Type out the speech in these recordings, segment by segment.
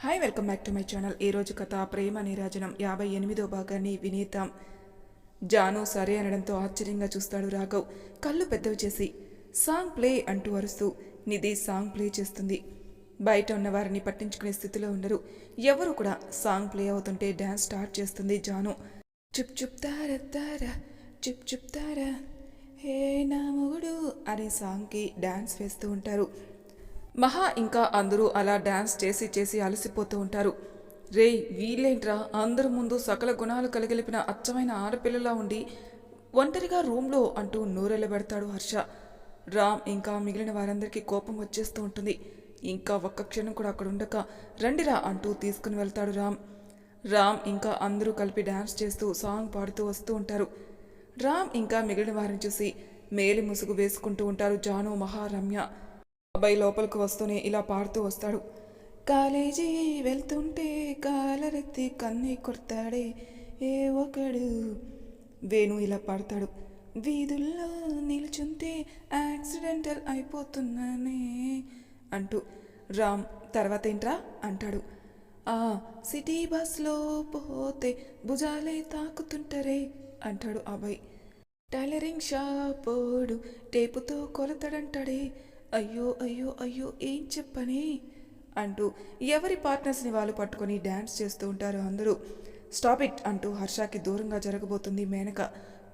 Hi welcome back to my channel. ఈరోజు కథ ప్రేమ నీరాజనం. యాభై ఎనిమిదో భాగాన్ని వినేద్దాం. జాను సరే అనడంతో ఆశ్చర్యంగా చూస్తాడు రాఘవ్. కళ్ళు పెద్దవి చేసి సాంగ్ ప్లే అంటూ అరుస్తూ నిధి సాంగ్ ప్లే చేస్తుంది. బయట ఉన్న వారిని పట్టించుకునే స్థితిలో ఉండరు. ఎవరు కూడా సాంగ్ ప్లే అవుతుంటే డ్యాన్స్ స్టార్ట్ చేస్తుంది జాను. చుప్ చుప్ తార చుప్ చుప్ తారా హే నా మొగుడు అనే సాంగ్కి డ్యాన్స్ వేస్తూ ఉంటారు. మహా ఇంకా అందరూ అలా డ్యాన్స్ చేసి చేసి అలసిపోతూ ఉంటారు. రే వీళ్ళేంట్రా? అందరి ముందు సకల గుణాలు కలిగిలిపిన అచ్చమైన ఆడపిల్లలా ఉండి ఒంటరిగా రూమ్లో అంటూ నూరెళ్ళబెడతాడు హర్ష. రామ్ ఇంకా మిగిలిన వారందరికీ కోపం వచ్చేస్తూ ఉంటుంది. ఇంకా ఒక్క క్షణం కూడా అక్కడ ఉండక రండిరా అంటూ తీసుకుని వెళ్తాడు రామ్. రామ్ ఇంకా అందరూ కలిపి డ్యాన్స్ చేస్తూ సాంగ్ పాడుతూ వస్తూ ఉంటారు. రామ్ ఇంకా మిగిలిన వారిని చూసి మేలి ముసుగు వేసుకుంటూ ఉంటారు జాను మహారమ్య అబ్బాయి లోపలికి వస్తూనే ఇలా పాడుతూ వస్తాడు. కాలేజీ వెళ్తుంటే కాలరెత్తి కన్నే కొడతాడే ఏ ఒకడు వేణు ఇలా పాడతాడు. వీధుల్లో నిలుచుంటే యాక్సిడెంటల్ అయిపోతున్నానే అంటూ రామ్ తర్వాత ఏంట్రా అంటాడు. ఆ సిటీ బస్లో పోతే భుజాలే తాకుతుంటారే అంటాడు అబ్బాయి. టైలరింగ్ షాపోడు టేపుతో కొలతడంటాడే అయ్యో అయ్యో అయ్యో ఏం చెప్పని? అంటూ ఎవరి పార్ట్నర్స్ని వాళ్ళు పట్టుకొని డ్యాన్స్ చేస్తూ ఉంటారు అందరూ. స్టాప్ ఇట్ అంటూ హర్షకి దూరంగా జరగబోతుంది మేనక.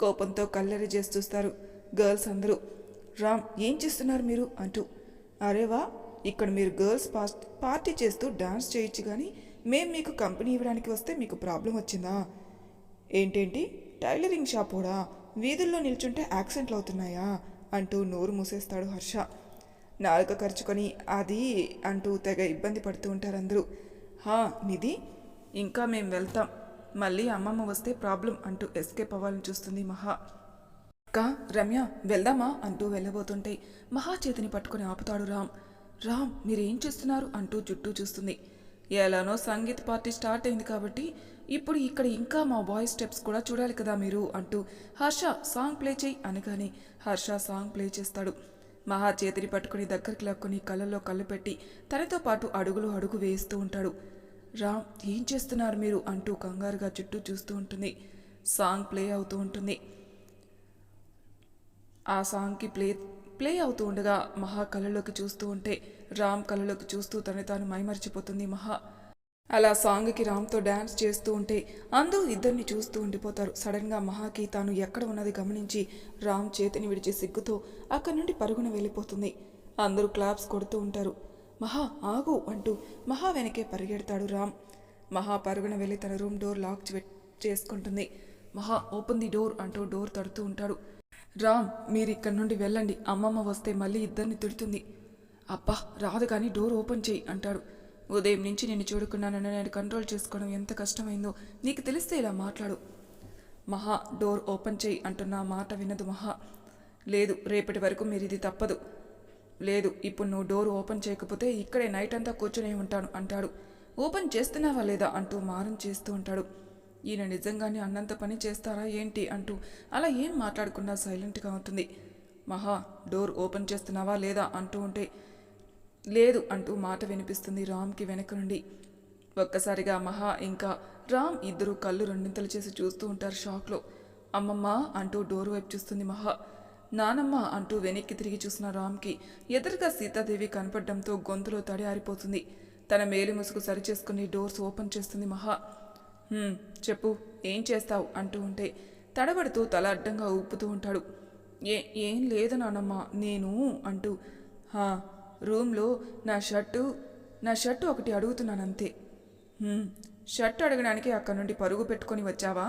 కోపంతో కల్లరి చేస్తూస్తారు గర్ల్స్ అందరూ. రామ్ ఏం చేస్తున్నారు మీరు? అంటూ. అరేవా ఇక్కడ మీరు గర్ల్స్ పార్టీ చేస్తూ డాన్స్ చేయొచ్చు కానీ మేం మీకు కంపెనీ ఇవ్వడానికి వస్తే మీకు ప్రాబ్లం వచ్చిందా? ఏంటేంటి? టైలరింగ్ షాప్ కూడా వీధుల్లో నిల్చుంటే యాక్సిడెంట్లు అవుతున్నాయా? అంటూ నోరు మూసేస్తాడు హర్ష. నాలుక ఖర్చుకొని అది అంటూ తెగ ఇబ్బంది పడుతూ ఉంటారు అందరూ. హా నిధి ఇంకా మేం వెళ్తాం. మళ్ళీ అమ్మమ్మ వస్తే ప్రాబ్లం అంటూ ఎస్కేప్ అవ్వాలని చూస్తుంది మహా. అక్క రమ్య వెళ్దామా అంటూ వెళ్ళబోతుంటే మహా చేతిని పట్టుకుని ఆపుతాడు రామ్. రామ్ మీరేం చేస్తున్నారు అంటూ చుట్టూ చూస్తుంది. ఎలానో సంగీత్ పార్టీ స్టార్ట్ అయింది కాబట్టి ఇప్పుడు ఇక్కడ ఇంకా మా బాయ్ స్టెప్స్ కూడా చూడాలి కదా మీరు అంటూ హర్ష సాంగ్ ప్లే చేయి అనగానే హర్ష సాంగ్ ప్లే చేస్తాడు. మహా చేతిని పట్టుకుని దగ్గరికి లాక్కుని కళ్ళల్లో కళ్ళు పెట్టి తనతో పాటు అడుగులు అడుగు వేస్తూ ఉంటాడు. రామ్ ఏం చేస్తున్నారు మీరు? అంటూ కంగారుగా చుట్టూ చూస్తూ ఉంటుంది. సాంగ్ ప్లే అవుతూ ఉంటుంది. ఆ సాంగ్కి ప్లే ప్లే అవుతూ ఉండగా మహా కళ్ళలోకి చూస్తూ ఉంటే రామ్ కళ్ళలోకి చూస్తూ తను తాను మైమరిచిపోతుంది. మహా అలా సాంగ్కి రామ్తో డ్యాన్స్ చేస్తూ ఉంటే అందరూ ఇద్దరిని చూస్తూ ఉండిపోతారు. సడన్గా మహాకి తాను ఎక్కడ ఉన్నది గమనించి రామ్ చేతిని విడిచి సిగ్గుతో అక్కడి నుండి పరుగున వెళ్ళిపోతుంది. అందరూ క్లాప్స్ కొడుతూ ఉంటారు. మహా ఆగు అంటూ మహా వెనకే పరిగెడతాడు రామ్. మహా పరుగున వెళ్ళి తన రూమ్ డోర్ లాక్ చేసుకుంటుంది. మహా ఓపెన్ ది డోర్ అంటూ డోర్ తడుతూ ఉంటాడు. రామ్ మీరు ఇక్కడి నుండి వెళ్ళండి. అమ్మమ్మ వస్తే మళ్ళీ ఇద్దరిని తిడుతుంది. అబ్బా రాదు కానీ డోర్ ఓపెన్ చేయి అంటాడు. ఉదయం నుంచి నేను చూడుకున్నానని నేను కంట్రోల్ చేసుకోవడం ఎంత కష్టమైందో నీకు తెలిస్తే ఇలా మాట్లాడు. మహా డోర్ ఓపెన్ చేయి అంటున్న మాట వినదు మహా. లేదు రేపటి వరకు మీరు ఇది తప్పదు. లేదు ఇప్పుడు నువ్వు డోర్ ఓపెన్ చేయకపోతే ఇక్కడే నైట్ అంతా కూర్చొని ఉంటాను అంటాడు. ఓపెన్ చేస్తున్నావా లేదా అంటూ మారం చేస్తూ ఉంటాడు. ఈయన నిజంగానే అన్నంత పని చేస్తారా ఏంటి అంటూ అలా ఏం మాట్లాడకుండా సైలెంట్గా ఉంటుంది. మహా డోర్ ఓపెన్ చేస్తున్నావా లేదా అంటూ ఉంటే లేదు అంటూ మాట వినిపిస్తుంది రామ్కి వెనక నుండి. ఒక్కసారిగా మహా ఇంకా రామ్ ఇద్దరు కళ్ళు రెండింతలు చేసి చూస్తూ ఉంటారు షాక్లో. అమ్మమ్మ అంటూ డోర్ వైపు చూస్తుంది మహా. నానమ్మ అంటూ వెనక్కి తిరిగి చూసిన రామ్కి ఎదురుగా సీతాదేవి కనపడడంతో గొంతులో తడి ఆరిపోతుంది. తన మేలు ముసుగు సరిచేసుకుని డోర్స్ ఓపెన్ చేస్తుంది మహా. చెప్పు ఏం చేస్తావు? అంటూ ఉంటే తడబడుతూ తల అడ్డంగా ఊపుతూ ఉంటాడు. ఏ ఏం లేదు నానమ్మ నేను అంటూ "హా, రూమ్లో నా షర్టు నా షర్టు ఒకటి అడుగుతున్నాను అంతే షర్ట్ అడగడానికి అక్కడ నుండి పరుగు పెట్టుకొని వచ్చావా?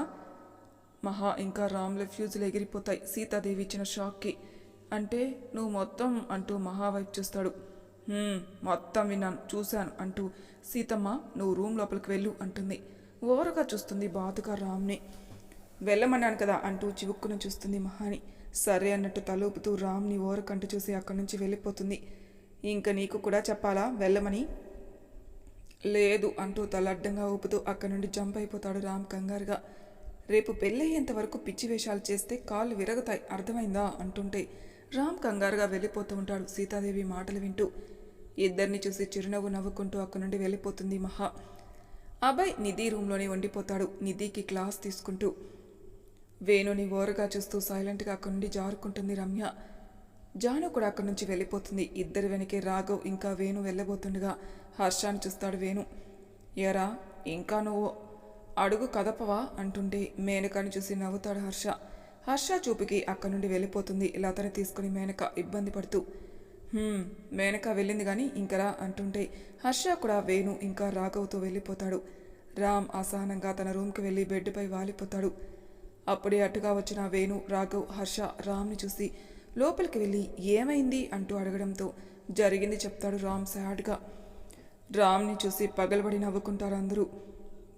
మహా ఇంకా రామ్ల ఫ్యూజులు ఎగిరిపోతాయి. సీతాదేవి ఇచ్చిన షాక్కి. అంటే నువ్వు మొత్తం అంటూ మహా వైపు చూస్తాడు. మొత్తం విన్నాను చూశాను అంటూ సీతమ్మ నువ్వు రూమ్ లోపలికి వెళ్ళు అంటుంది. ఓవరుగా చూస్తుంది బాధగా రామ్ని. వెళ్ళమన్నాను కదా అంటూ చివుక్కున చూస్తుంది మహాని. సరే అన్నట్టు తలూపుతూ రామ్ని ఓరకంటూ చూసి అక్కడి నుంచి వెళ్ళిపోతుంది. ఇంక నీకు కూడా చెప్పాలా? వెళ్ళమని? లేదు అంటూ తల అడ్డంగా ఊపుతూ అక్కడి నుండి జంప్ అయిపోతాడు రామ్ కంగారుగా. రేపు పెళ్ళయ్యేంత వరకు పిచ్చి వేషాలు చేస్తే కాళ్ళు విరగతాయి అర్థమైందా? అంటుంటే రామ్ కంగారుగా వెళ్ళిపోతూ ఉంటాడు సీతాదేవి మాటలు వింటూ. ఇద్దరిని చూసి చిరునవ్వు నవ్వుకుంటూ అక్కడి నుండి వెళ్ళిపోతుంది మహా. అభయ్ నిధి రూమ్లోనే ఉండిపోతాడు నిధికి క్లాస్ తీసుకుంటూ. వేణుని ఓరగా చూస్తూ సైలెంట్గా అక్కడి నుండి జారుకుంటుంది రమ్య. జాను కూడా అక్కడి నుంచి వెళ్ళిపోతుంది. ఇద్దరు వెనకే రాఘవ్ ఇంకా వేణు వెళ్ళబోతుండగా హర్షాన్ని చూస్తాడు వేణు. ఎరా ఇంకా నువ్వు? అడుగు కదపవా? అంటుంటే మేనకని చూసి నవ్వుతాడు హర్ష. హర్ష చూపుకి అక్కడి నుండి వెళ్ళిపోతుంది. లతని తీసుకుని మేనక ఇబ్బంది పడుతూ మేనక వెళ్ళింది కానీ ఇంకరా అంటుంటే హర్ష కూడా వేణు ఇంకా రాఘవ్తో వెళ్ళిపోతాడు. రామ్ అసహనంగా తన రూమ్కి వెళ్ళి బెడ్పై వాలిపోతాడు. అప్పుడే అటుగా వచ్చిన వేణు రాఘవ్ హర్ష రామ్ని చూసి లోపలికి వెళ్ళి ఏమైంది అంటూ అడగడంతో జరిగింది చెప్తాడు రామ్ సాడ్గా. రామ్ని చూసి పగలబడి నవ్వుకుంటారు అందరూ.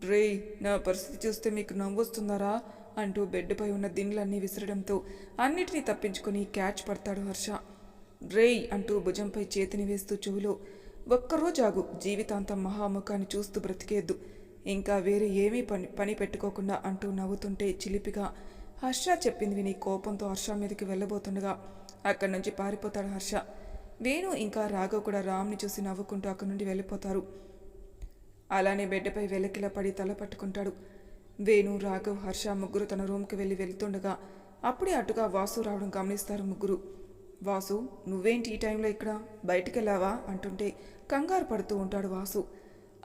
రే నా పరిస్థితి చూస్తే మీకు నవ్వొస్తుందరా? అంటూ బెడ్పై ఉన్న దిండ్లన్నీ విసరడంతో అన్నిటినీ తప్పించుకొని క్యాచ్ పడతాడు హర్ష. రేయ్ అంటూ భుజంపై చేతిని వేస్తూ చెవులో ఒక్కరోజాగు ఆగు జీవితాంతం మహాముఖాన్ని చూస్తూ బ్రతికేద్దు. ఇంకా వేరే ఏమీ పని పని పెట్టుకోకుండా అంటూ నవ్వుతుంటే చిలిపిగా హర్ష చెప్పింది విని కోపంతో హర్ష మీదకి వెళ్ళబోతుండగా అక్కడి నుంచి పారిపోతాడు హర్ష. వేణు ఇంకా రాఘవ్ కూడా రామ్ని చూసి నవ్వుకుంటూ అక్కడి నుండి వెళ్ళిపోతారు. అలానే బెడ్డపై వెలకిలా పడి తల పట్టుకుంటాడు. వేణు రాఘవ్ హర్ష ముగ్గురు తన రూమ్కి వెళ్ళి వెళ్తుండగా అప్పుడే అటుగా వాసు రావడం గమనిస్తారు ముగ్గురు. వాసు నువ్వేంటి ఈ టైంలో ఇక్కడ? బయటికెళ్ళావా? అంటుంటే కంగారు పడుతూ ఉంటాడు వాసు.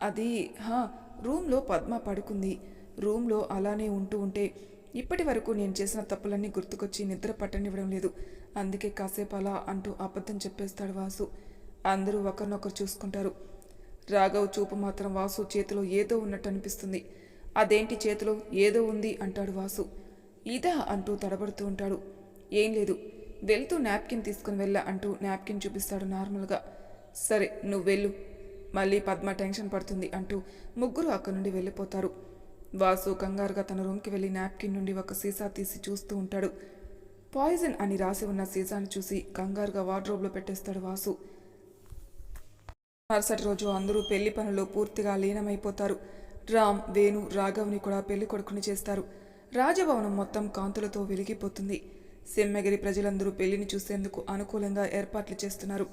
అది హా రూమ్లో పద్మ పడుకుంది. రూమ్లో అలానే ఉంటూ ఉంటే ఇప్పటి వరకు నేను చేసిన తప్పులన్నీ గుర్తుకొచ్చి నిద్ర పట్టనివ్వడం లేదు. అందుకే కాసేపు అలా అంటూ అబద్ధం చెప్పేస్తాడు వాసు. అందరూ ఒకరినొకరు చూసుకుంటారు. రాఘవ్ చూపు మాత్రం వాసు చేతిలో ఏదో ఉన్నట్టు అనిపిస్తుంది. అదేంటి చేతిలో ఏదో ఉంది అంటాడు వాసు. ఇదా అంటూ తడబడుతూ ఉంటాడు. ఏం లేదు. వెళ్తూ నాప్కిన్ తీసుకుని వెళ్ళా అంటూ నాప్కిన్ చూపిస్తాడు నార్మల్గా. సరే నువ్వు వెళ్ళు. మళ్ళీ పద్మ టెన్షన్ పడుతుంది అంటూ ముగ్గురు అక్కడి నుండి వెళ్ళిపోతారు. వాసు కంగారుగా తన రూమ్కి వెళ్ళి నాప్కిన్ నుండి ఒక సీసా తీసి చూస్తూ ఉంటాడు. పాయిజన్ అని రాసి ఉన్న సీసాను చూసి కంగారుగా వార్డ్రోబ్లో పెట్టేస్తాడు వాసు. మరుసటి రోజు అందరూ పెళ్ళి పనులు పూర్తిగా లీనమైపోతారు. రామ్ వేణు రాఘవ్ని కూడా పెళ్ళి కొడుకుని చేస్తారు. రాజభవనం మొత్తం కాంతులతో వెలిగిపోతుంది సెమ్మెగిరి ప్రజలందరూ పెళ్ళిని చూసేందుకు అనుకూలంగా ఏర్పాట్లు చేస్తున్నారు.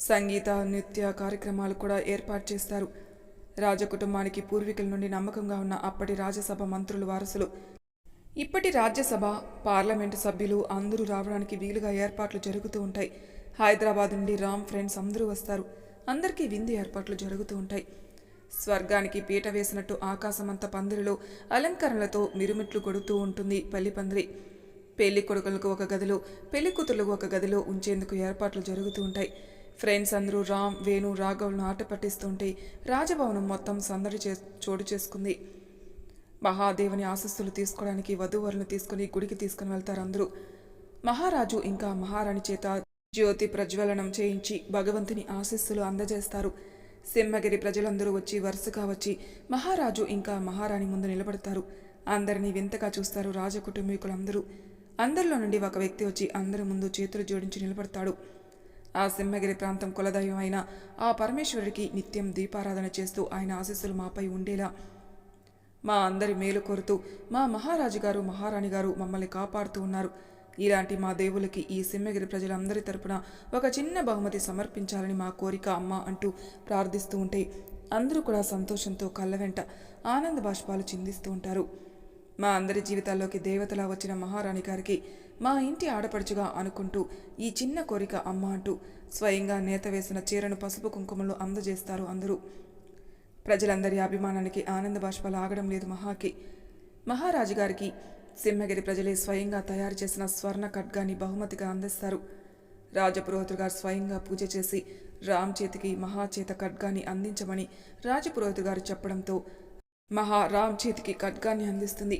సంగీత నృత్య కార్యక్రమాలు కూడా ఏర్పాటు చేస్తారు. రాజకుటుంబానికి పూర్వీకుల నుండి నమ్మకంగా ఉన్న అప్పటి రాజ్యసభ మంత్రులు వారసులు. ఇప్పటి రాజ్యసభ పార్లమెంటు సభ్యులు అందరూ రావడానికి వీలుగా ఏర్పాట్లు జరుగుతూ ఉంటాయి. హైదరాబాద్ నుండి రామ్ ఫ్రెండ్స్ అందరూ వస్తారు. అందరికీ విందు ఏర్పాట్లు జరుగుతూ ఉంటాయి. స్వర్గానికి పీట వేసినట్టు ఆకాశమంత పందిరిలో అలంకరణలతో మిరుమిట్లు కొడుతూ ఉంటుంది పల్లి పందిరి. పెళ్ళి కొడుకులకు ఒక గదిలో పెళ్ళి కూతుర్లకు ఒక గదిలో ఉంచేందుకు ఏర్పాట్లు జరుగుతూ ఉంటాయి. ఫ్రెండ్స్ అందరూ రామ్ వేణు రాఘవులను ఆట పట్టిస్తుంటే రాజభవనం మొత్తం సందడి చే చోటు చేసుకుంది. మహాదేవుని ఆశస్సులు తీసుకోవడానికి వధూవరులను తీసుకుని గుడికి తీసుకుని వెళ్తారు అందరూ. మహారాజు ఇంకా మహారాణి చేత జ్యోతి ప్రజ్వలనం చేయించి భగవంతుని ఆశస్సులు అందజేస్తారు. సింహగిరి ప్రజలందరూ వచ్చి వరుసగా వచ్చి మహారాజు ఇంకా మహారాణి ముందు నిలబడతారు. అందరినీ వింతగా చూస్తారు రాజకుటుంబీకులందరూ అందరిలో నుండి ఒక వ్యక్తి వచ్చి అందరి ముందు చేతులు జోడించి నిలబడతాడు. ఆ సింహగిరి ప్రాంతం కులదైవం అయిన ఆ పరమేశ్వరుడికి నిత్యం దీపారాధన చేస్తూ ఆయన ఆశీస్సులు మాపై ఉండేలా. మా అందరి మేలు కోరుతూ మా మహారాజు గారు మహారాణి గారు మమ్మల్ని కాపాడుతూ ఉన్నారు. ఇలాంటి మా దేవులకి ఈ సింహగిరి ప్రజలందరి తరపున ఒక చిన్న బహుమతి సమర్పించాలని మా కోరిక అమ్మ అంటూ ప్రార్థిస్తూ ఉంటే అందరూ కూడా సంతోషంతో కళ్ళ వెంట ఆనంద బాష్పాలు చిందిస్తూ ఉంటారు. మా అందరి జీవితాల్లోకి దేవతలా వచ్చిన మహారాణి గారికి మా ఇంటి ఆడపడుచుగా అనుకుంటూ ఈ చిన్న కోరిక అమ్మ అంటూ స్వయంగా నేత వేసిన చీరను పసుపు కుంకుమలు అందజేస్తారు అందరూ. ప్రజలందరి అభిమానానికి ఆనంద బాష్పాలు ఆగడం లేదు మహాకి. మహారాజు గారికి సింహగిరి ప్రజలే స్వయంగా తయారు చేసిన స్వర్ణ ఖడ్గాన్ని బహుమతిగా అందిస్తారు. రాజపురోహితుడు గారు స్వయంగా పూజ చేసి రామ్ చేతికి మహాచేత ఖడ్గాన్ని అందించమని రాజపురోహితుడు గారు చెప్పడంతో మహా రామ్ చేతికి ఖడ్గాన్ని అందిస్తుంది.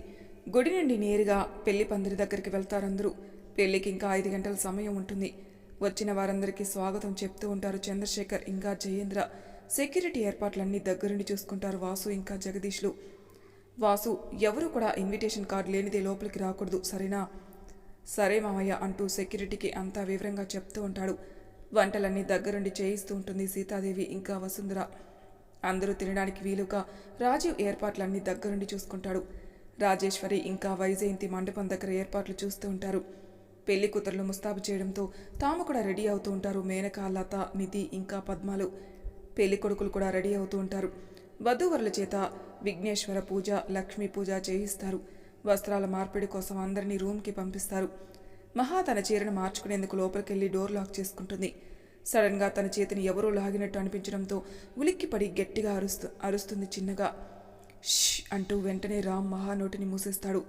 గుడి నుండి నేరుగా పెళ్ళి పందిరి దగ్గరికి వెళ్తారందరూ. పెళ్ళికి ఇంకా ఐదు గంటల సమయం ఉంటుంది. వచ్చిన వారందరికీ స్వాగతం చెప్తూ ఉంటారు చంద్రశేఖర్ ఇంకా జయేంద్ర. సెక్యూరిటీ ఏర్పాట్లన్నీ దగ్గరుండి చూసుకుంటారు వాసు ఇంకా జగదీష్లు. వాసు ఎవరు కూడా ఇన్విటేషన్ కార్డు లేనిదే లోపలికి రాకూడదు సరేనా? సరే మామయ్య అంటూ సెక్యూరిటీకి అంతా వివరంగా చెప్తూ ఉంటాడు. వంటలన్నీ దగ్గరుండి చేయిస్తూ ఉంటుంది సీతాదేవి ఇంకా వసుంధర. అందరూ తినడానికి వీలుగా రాజీవ్ ఏర్పాట్లన్నీ దగ్గరుండి చూసుకుంటాడు. రాజేశ్వరి ఇంకా వైజయంతి మండపం దగ్గర ఏర్పాట్లు చూస్తూ ఉంటారు. పెళ్ళి కూతుర్లు ముస్తాబు చేయడంతో తాము కూడా రెడీ అవుతూ ఉంటారు మేనక లత నిధి ఇంకా పద్మాలు. పెళ్ళి కొడుకులు కూడా రెడీ అవుతూ ఉంటారు. వధూవరుల చేత విఘ్నేశ్వర పూజ లక్ష్మీ పూజ చేయిస్తారు. వస్త్రాల మార్పిడి కోసం అందరినీ రూమ్కి పంపిస్తారు. మహా తన చీరను మార్చుకునేందుకు లోపలికెళ్ళి డోర్ లాక్ చేసుకుంటుంది. సడన్గా తన చేతిని ఎవరో లాగినట్టు అనిపించడంతో ఉలిక్కిపడి గట్టిగా అరుస్తూ అరుస్తుంది చిన్నగా. ష్ అంటూ వెంటనే రామ్ మహా నోటిని మూసేస్తాడు.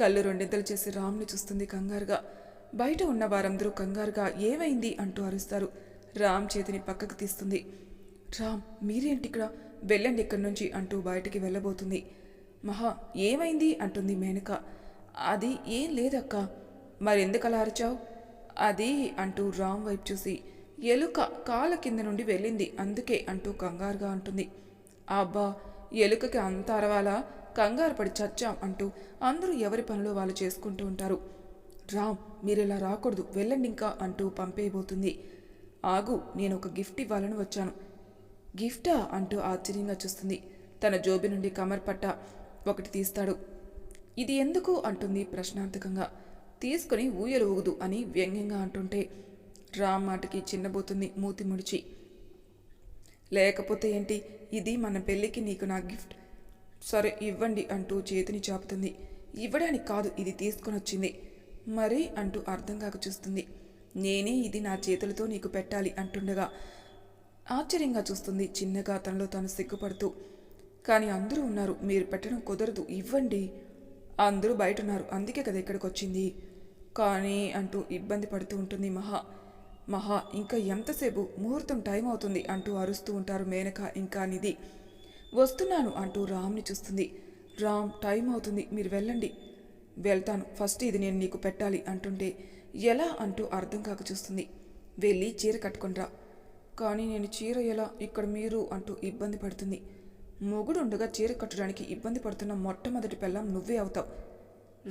కళ్ళు రెండింతలు చేసి రామ్ని చూస్తుంది కంగారుగా. బయట ఉన్న వారందరూ కంగారుగా ఏమైంది అంటూ అరుస్తారు. రామ్ చేతిని పక్కకు తీస్తుంది. రామ్ మీరేంటి ఇక్కడ వెళ్ళండి ఇక్కడి నుంచి అంటూ బయటికి వెళ్ళబోతుంది. మహా ఏమైంది? అంటుంది మేనక. అది ఏం లేదక్క. మరెందుకు అలా అరిచావు? అది అంటూ రామ్ వైపు చూసి ఎలుక కాళ్ళ కింద నుండి వెళ్ళింది. అందుకే అంటూ కంగారుగా అంటుంది. అబ్బా ఎలుకకి అంత అరవాలా? కంగారు పడి చచ్చాం అంటూ అందరూ ఎవరి పనులు వాళ్ళు చేసుకుంటూ ఉంటారు. రామ్ మీరు ఇలా రాకూడదు వెళ్ళండి ఇంకా అంటూ పంపేయబోతుంది. ఆగు నేను ఒక గిఫ్ట్ ఇవ్వాలని వచ్చాను. గిఫ్టా? అంటూ ఆశ్చర్యంగా చూస్తుంది. తన జోబి నుండి కమర్ పట్ట ఒకటి తీస్తాడు. ఇది ఎందుకు? అంటుంది ప్రశ్నార్థకంగా. తీసుకుని ఊయలు ఊగుదు అని వ్యంగ్యంగా అంటుంటే రామ్ మాటకి చిన్నబోతుంది మూతి ముడిచి. లేకపోతే ఏంటి? ఇది మన పెళ్ళికి నీకు నా గిఫ్ట్. సరే ఇవ్వండి అంటూ చేతిని చాపుతుంది. ఇవ్వడానికి కాదు ఇది తీసుకొని వచ్చింది మరి అంటూ అర్థం కాక చూస్తుంది. నేనే ఇది నా చేతులతో నీకు పెట్టాలి అంటుండగా ఆశ్చర్యంగా చూస్తుంది చిన్నగా తనలో తాను సిగ్గుపడుతూ. కానీ అందరూ ఉన్నారు మీరు పెట్టడం కుదరదు ఇవ్వండి. అందరూ బయట ఉన్నారు అందుకే కదా ఇక్కడికి వచ్చింది కానీ అంటూ ఇబ్బంది పడుతూ ఉంటుంది మహా. మహా ఇంకా ఎంతసేపు ముహూర్తం టైం అవుతుంది అంటూ అరుస్తూ ఉంటారు మేనక ఇంకా నిధి. వస్తున్నాను అంటూ రామ్ని చూస్తుంది. రామ్ టైం అవుతుంది మీరు వెళ్ళండి. వెళ్తాను ఫస్ట్ ఇది నేను నీకు పెట్టాలి అంటుంటే ఎలా అంటూ అర్థం కాక చూస్తుంది. వెళ్ళి చీర కట్టుకునిరా కానీ నేను చీర ఎలా ఇక్కడ మీరు అంటూ ఇబ్బంది పడుతుంది. మొగుడు ఉండగా చీర కట్టడానికి ఇబ్బంది పడుతున్న మొట్టమొదటి పెళ్ళం నువ్వే అవుతావు.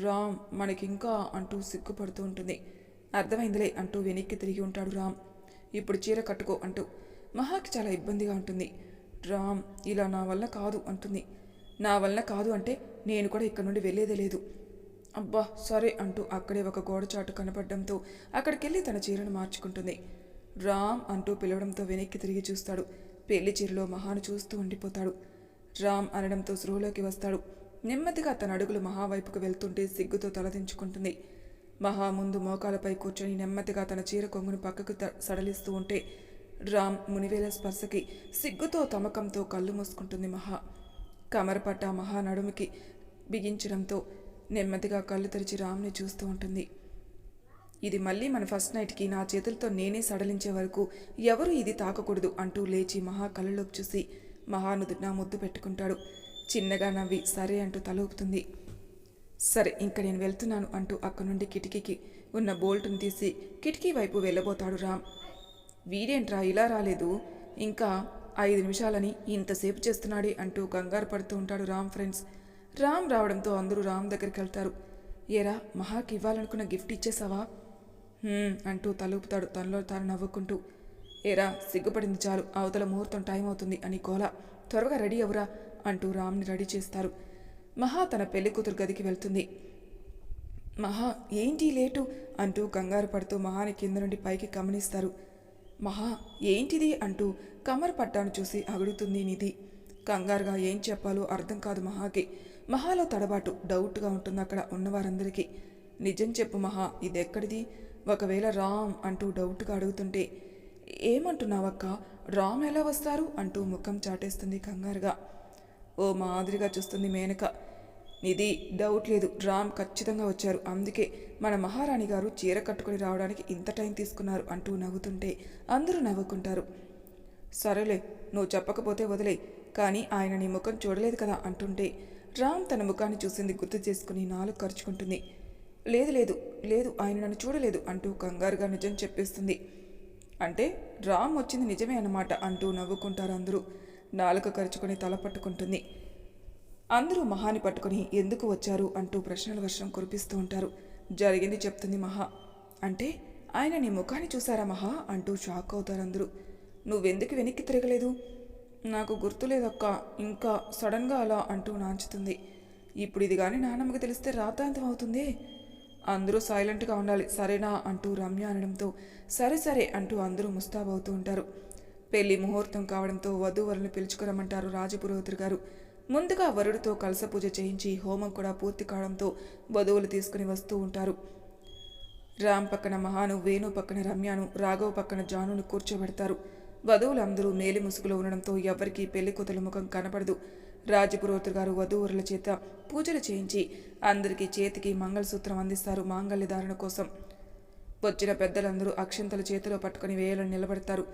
రామ్ మనకింకా అంటూ సిగ్గుపడుతూ ఉంటుంది. అర్థమైందిలే అంటూ వెనక్కి తిరిగి ఉంటాడు రామ్. ఇప్పుడు చీర కట్టుకో అంటూ. మహాకి చాలా ఇబ్బందిగా ఉంటుంది. రామ్ ఇలా నా వల్ల కాదు అంటుంది. నా వల్ల కాదు అంటే నేను కూడా ఇక్కడ నుండి వెళ్ళేదే లేదు. అబ్బా సరే అంటూ అక్కడే ఒక గోడచాటు కనపడడంతో అక్కడికెళ్ళి తన చీరను మార్చుకుంటుంది. రామ్ అంటూ పిలవడంతో వెనక్కి తిరిగి చూస్తాడు. పెళ్ళి చీరలో మహాను చూస్తూ ఉండిపోతాడు. రామ్ అనడంతో స్పృహలోకి వస్తాడు. నెమ్మదిగా తన అడుగులు మహావైపుకు వెళ్తుంటే సిగ్గుతో తలదించుకుంటుంది. మహా ముందు మోకాలపై కూర్చొని నెమ్మదిగా తన చీర కొంగును పక్కకు త- సడలిస్తూ ఉంటే రామ్ మునివేల స్పర్శకి సిగ్గుతో తమకంతో కళ్ళు మూసుకుంటుంది మహా. కమరపట్ట మహా నడుముకి బిగించడంతో నెమ్మదిగా కళ్ళు తెరిచి రామ్ని చూస్తూ ఉంటుంది. ఇది మళ్ళీ మన ఫస్ట్ నైట్కి నా చేతులతో నేనే సడలించే వరకు ఎవరు ఇది తాకకూడదు అంటూ లేచి మహా కళ్ళలోకి చూసి మహానుదున ముద్దు పెట్టుకుంటాడు. చిన్నగా నవ్వి సరే అంటూ తల ఊపుతుంది సరే ఇంక నేను వెళ్తున్నాను అంటూ అక్కడి నుండి కిటికీకి ఉన్న బోల్ట్ను తీసి కిటికీ వైపు వెళ్ళబోతాడు రామ్. వీడేంట్రా ఇలా రాలేదు? ఇంకా ఐదు నిమిషాలని ఇంతసేపు చేస్తున్నాడే అంటూ కంగారు పడుతూ ఉంటాడు రామ్ ఫ్రెండ్స్. రామ్ రావడంతో అందరూ రామ్ దగ్గరికి వెళ్తారు. ఏరా మహాకి ఇవ్వాలనుకున్న గిఫ్ట్ ఇచ్చేసావా? అంటూ తలుపుతాడు తనలో తాను నవ్వుకుంటూ. ఏరా సిగ్గుపడింది చాలు. అవతల ముహూర్తం టైం అవుతుంది అని గోల త్వరగా రెడీ అవురా అంటూ రామ్ని రెడీ చేస్తారు. మహా తన పెళ్ళి కూతురు గదికి వెళ్తుంది. మహా ఏంటి లేటు? అంటూ కంగారు పడుతూ మహాని కింద నుండి పైకి గమనిస్తారు. మహా ఏంటిది? అంటూ కమర్ పట్టాను చూసి అగుడుతుంది నిధి. కంగారుగా ఏం చెప్పాలో అర్థం కాదు మహాకి. మహాలో తడబాటు డౌట్గా ఉంటుంది అక్కడ ఉన్నవారందరికీ నిజం చెప్పు మహా ఇది ఎక్కడిది ఒకవేళ రామ్ అంటూ డౌట్గా అడుగుతుంటే ఏమంటున్నావక్క? రామ్ ఎలా వస్తారు? అంటూ ముఖం చాటేస్తుంది కంగారుగా. ఓ మాదిరిగా చూస్తుంది మేనక. నిధి డౌట్ లేదు. రామ్ ఖచ్చితంగా వచ్చారు. అందుకే మన మహారాణి గారు చీర కట్టుకొని రావడానికి ఇంత టైం తీసుకున్నారు అంటూ నవ్వుతుంటే అందరూ నవ్వుకుంటారు. సరేలే నువ్వు చెప్పకపోతే వదిలే. కానీ ఆయన నీ ముఖం చూడలేదు కదా అంటుంటే రామ్ తన ముఖాన్ని చూసింది గుర్తు చేసుకుని నాలుగు ఖర్చుకుంటుంది లేదు లేదు లేదు ఆయన నన్ను చూడలేదు అంటూ కంగారుగా నిజం చెప్పేస్తుంది. అంటే రామ్ వచ్చింది నిజమే అన్నమాట అంటూ నవ్వుకుంటారు అందరూ. నాలుక కరుచుకొని తల పట్టుకుంటుంది. అందరూ మహాని పట్టుకొని ఎందుకు వచ్చారు అంటూ ప్రశ్నల వర్షం కురిపిస్తూ ఉంటారు. జరిగింది చెప్తుంది మహా. అంటే ఆయన నీ ముఖాన్ని చూసారా మహా? అంటూ షాక్ అవుతారు అందరూ. నువ్వెందుకు వెనక్కి తిరగలేదు? నాకు గుర్తులేదక్క ఇంకా సడన్గా అలా అంటూ నాంచుతుంది. ఇప్పుడు ఇది కానీ నాన్నమ్మకి తెలిస్తే రాతాంతం అవుతుంది? అందరూ సైలెంట్గా ఉండాలి సరేనా? అంటూ రమ్య అనడంతో సరే సరే అంటూ అందరూ ముస్తాబవుతూ ఉంటారు. పెళ్ళి ముహూర్తం కావడంతో వధూవరులను పిలుచుకురమ్మంటారు రాజపురోహితుడు గారు. ముందుగా వరుడితో కలస పూజ చేయించి హోమం కూడా పూర్తి కావడంతో వధువులు తీసుకుని వస్తూ ఉంటారు. రామ్ పక్కన మహాను వేణు పక్కన రమ్యను రాఘవ్ పక్కన జానును కూర్చోబెడతారు. వధువులందరూ మేలి ముసుగులో ఉండడంతో ఎవ్వరికీ పెళ్ళి కూతుల ముఖం కనపడదు. రాజపురోహితుడు గారు వధూవరుల చేత పూజలు చేయించి అందరికీ చేతికి మంగళసూత్రం అందిస్తారు మాంగళ్య ధారణ కోసం. వచ్చిన పెద్దలందరూ అక్షంతలు చేతిలో పట్టుకుని వేయాలని నిలబడతారు.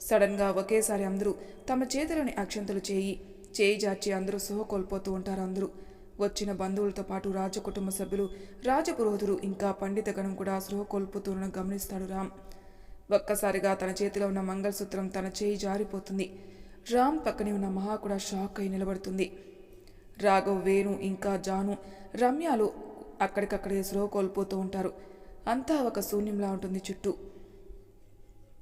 సడన్గా ఒకేసారి అందరూ తమ చేతులని అక్షంతలు చేయి చేయి జార్చి అందరూ సుహ కోల్పోతూ ఉంటారు అందరూ. వచ్చిన బంధువులతో పాటు రాజకుటుంబ సభ్యులు రాజపురోహితుడు ఇంకా పండితగణం కూడా సుహ కోల్పోతుండడం గమనిస్తాడు రామ్. ఒక్కసారిగా తన చేతిలో ఉన్న మంగళసూత్రం తన చేయి జారిపోతుంది. రామ్ పక్కనే ఉన్న మహా కూడా షాక్ అయి నిలబడుతుంది. రాఘవ్ వేణు ఇంకా జాను రమ్యాలు అక్కడికక్కడే స్లో కోల్పోతూ ఉంటారు. అంతా ఒక శూన్యంలా ఉంటుంది చుట్టూ.